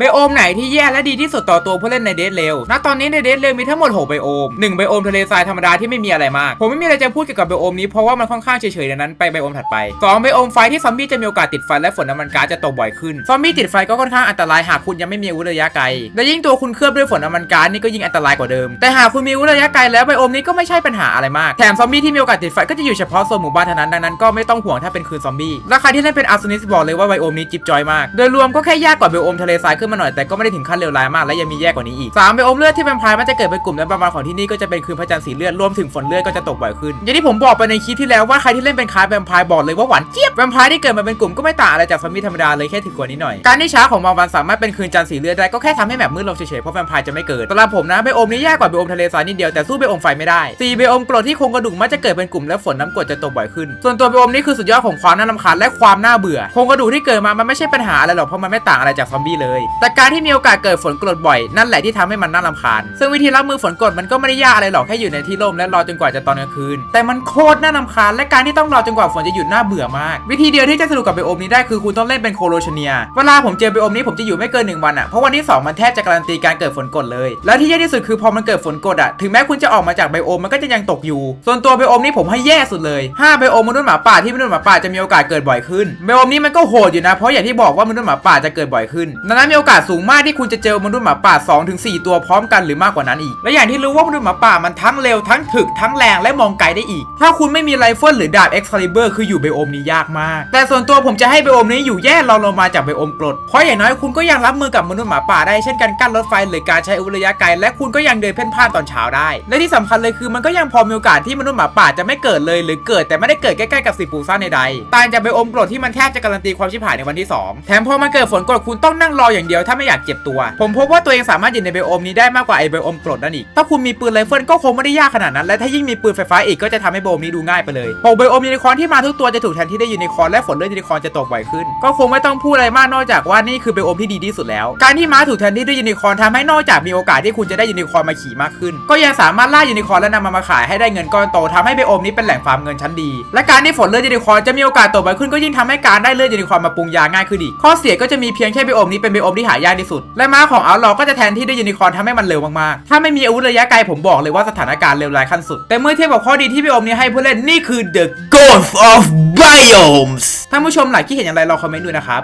ไบโอมไหนที่แย่และดีที่สุดต่อตัวผู้เล่นในเดทเร็วณตอนนี้ในเดทเร็วมีทั้งหมด 6 ไบโอม 1 ไบโอมทะเลทรายธรรมดาที่ไม่มีอะไรมาก ผมไม่มีอะไรจะพูดเกี่ยวกับไบโอมนี้เพราะว่ามันค่อนข้างเฉยๆดังนั้นไปไบโอมถัดไป 2 ไบโอมไฟที่ซอมบี้จะมีโอกาสติดไฟและฝนน้ำมันก๊าซจะตกบ่อยขึ้น ซอมบี้ติดไฟก็ค่อนข้างอันตรายหากคุณยังไม่มีอาวุธระยะไกล และยิ่งตัวคุณเคลือบด้วยฝนน้ำมันก๊าซนี่ก็ยิ่งอันตรายกว่าเดิม แต่หากคุณมีอาวุธระยะไกลแล้วไบโอมนี้ก็ไม่ใช่ปัญหาอะไรมาก แถมซอมบี้ที่มีโอกาสติดไฟก็จะอยู่เฉพาะโซนหมู่บ้านเท่านั้นดังนั้นก็ไม่ต้องห่วงถ้าเป็นคืนซอมบี้และใครที่เล่นเป็นอาร์ซนิสบอกเลยว่าไบโอมนี้จิ๊บจอยมากโดยรวมก็แค่ยากกว่าไบโอมทะเลทรายขึ้นมาหน่อยแต่ก็ไม่ได้ถึงขั้นเลวร้ายมากและยังมีแย่กว่านี้อีก3ไบโอมเลือดที่แวมไพร์มันจะเกิดเป็นกลุ่มและประมาณของที่นี่ก็จะเป็นคืนพระจันทร์สีเลือดรวมถึงฝนเลือดก็จะตกบ่อยขึ้นอย่างที่ผมบอกไปในคลิปที่แล้วว่าใครที่เล่นเป็นคลาสแวมไพร์บอกเลยว่าหวานเจี๊ยบแวมไพร์ที่เกิดมาเป็นกลุ่มก็ไม่ต่างอะไรจากซอมบี้ธรรมดาเลยแค่ถึงกว่านี้หน่อยการที่ช้าของบางวันสามารถเป็นคืนจันทร์สีเลือดได้ก็แค่ทำให้แมปมืดลงเฉยๆเพราะแวมไพร์จะไม่เกิดสำหรับผมนะไบโอมนี้ยากกว่าไบโอมทะเลทรายนิดเดียวแต่สู้ไบโอมไฟไม่ได้4ไบโอมกรดที่โครงกระดูกมักจะเกิดเป็นกลุ่มและฝนน้ำกรดจะตกบ่อยขึ้น ส่วนตัวไบโอมนี้คือสุดยอดของความน่ารำคาญและความน่าเบื่อโครงกระดูกที่เกิดมามันไม่ใช่ปัญหาอะไรหรอกเพราะมันไม่ต่างอะไรจากซอมบี้เลยแต่การที่มีโอกาสเกิดฝนกรดบ่อยนั่นแหละที่ทำให้มันน่ารำคาญ ซึ่งวิธีรับมือฝนกรดมันก็ไม่ได้ยากอะไรหรอกแค่อยู่ในที่ร่มและรอจนกว่าจะตอนกลางคืน แต่มันโคตรน่ารำคาญและการที่ต้องรอจนกว่าฝนจะหยุดน่าเบื่อมาก วิธีเดียวที่จะสนุกกับไบโอมนี้ได้คือคุณต้องเล่นเป็นโคโลชเนีย เวลาผมเจอไบโอมนี้ผมจะอยู่ไม่เกินหนึ่งวันอะเพราะวันที่สองมันแทบจะการันตีการเกิดฝนกรดเลย และที่แย่ที่สุดคือพอมันเกิดฝนกรดอะถึงแม้คุณจะออกมาจากไบโอมมันก็จะยังตกอยู่ ส่วนตัวไบโอมนี้ผมให้แย่สุดเลย5ไบโอมมนุษย์หมาป่าที่มนุษย์หมาป่าจะมีโอกาสเกิดบ่อยขึ้นไบโอมนี้มันก็โหดอยู่นะเพราะอย่างที่บอกว่ามนุษย์หมาป่าจะเกิดบ่อยขึ้นดังนั้นมีโอกาสสูงมากที่คุณจะเจอมนุษย์หมาป่า2ถึง4ตัวพร้อมกันหรือมากกว่านั้นอีก และอย่างที่รู้ว่ามนุษย์หมาป่ามันทั้งเร็วทั้งถึกทั้งแรงและมองไกลได้อีก ถ้าคุณไม่มีไรเฟิลหรือดาบ Excalibur คืออยู่ไบโอมนี้ยากมาก แต่ส่วนตัวผมจะให้ไบโอมนี้อยู่แย่รองลงมาจากไบโอมกรดเพราะอย่างน้อยคุณก็ยังรับมือกับมนุษย์หมาป่าได้เช่นการกั้นรถไฟหรือการใช้อุระยะไกลและคุณก็ยังเดินเพ่นพ่านตอนเช้าได้ และที่สำคัญเลยคือมันก็ยังพอมีโอกาสที่มนุษย์หมาป่าจะไม่เกิดเลยหรือเกิดแต่ไม่ได้เกิดใกล้ๆกับสิปูซ่าในใดๆต่างจากไบโอมกรดที่มันแทบจะการันตีความชิบหายในวันที่สองแถมพอมันเกิดฝนกรดคุณต้องนั่งรออย่างเดียวถ้าไม่อยากเจ็บตัว ผมพบว่าตัวเองสามารถอยู่ในไบโอมนี้ได้มากกว่าไอไบโอมกรดนั่นอีก ถ้าคุณมีปืนไรเฟิลก็คงไม่ได้ยากขนาดนั้น และถ้ายิ่งมีปืนไฟฟ้าอีกก็จะทำให้ไบโอมนี้ดูง่ายไปเลยหกไบโอมยูนิคอร์นที่มาทุกตัวจะถูกแทนที่ได้ยูนิคอร์นและฝนเลือดยูนิคอร์นจะตกบ่อยขึ้น ก็คงไม่ต้องพูดอะไรมากนอกจากว่านี่คือไบโอมที่ดีที่สุดแล้ว การที่ม้าถูกแทนที่ด้วยยูนิคอร์นทำให้นอกจากมีโอกาสที่คุณจะได้ยูนิคอร์นมาขี่มากขึ้น ก็ยังสามารถล่ายูนิคอร์นและนำมันมาขายให้ได้เงินก้อนโตทำให้ไบโอมนี้เป็นแหล่งฟาร์มเงินชั้นดี และการที่ฝนเลือดยูนิคอร์นจะมีโอกาสตกบ่อยขึ้นก็ยิ่งทำให้การได้เลือดยูนิคอร์นมาปรุงยาง่ายขึ้นอีกข้อเสียก็จะมีเพียงแค่ไบโอมนี้เป็นไบโอมที่หายากที่สุด และม้าของอัลลอก็จะแทนที่ด้วยยูนิคอร์นทำให้มันเร็วมากๆ ถ้าไม่มีอาวุธระยะไกลผมบอกเลยว่าสถานการณ์เลวร้ายขั้นสุด แต่เมื่อเทียบกับข้อดีที่พี่อมนี้ให้ผู้เล่นนี่คือ the Ghost of Biomes ท่านผู้ชมหลายคิดเห็นอย่างไรลองคอมเมนต์ดูนะครับ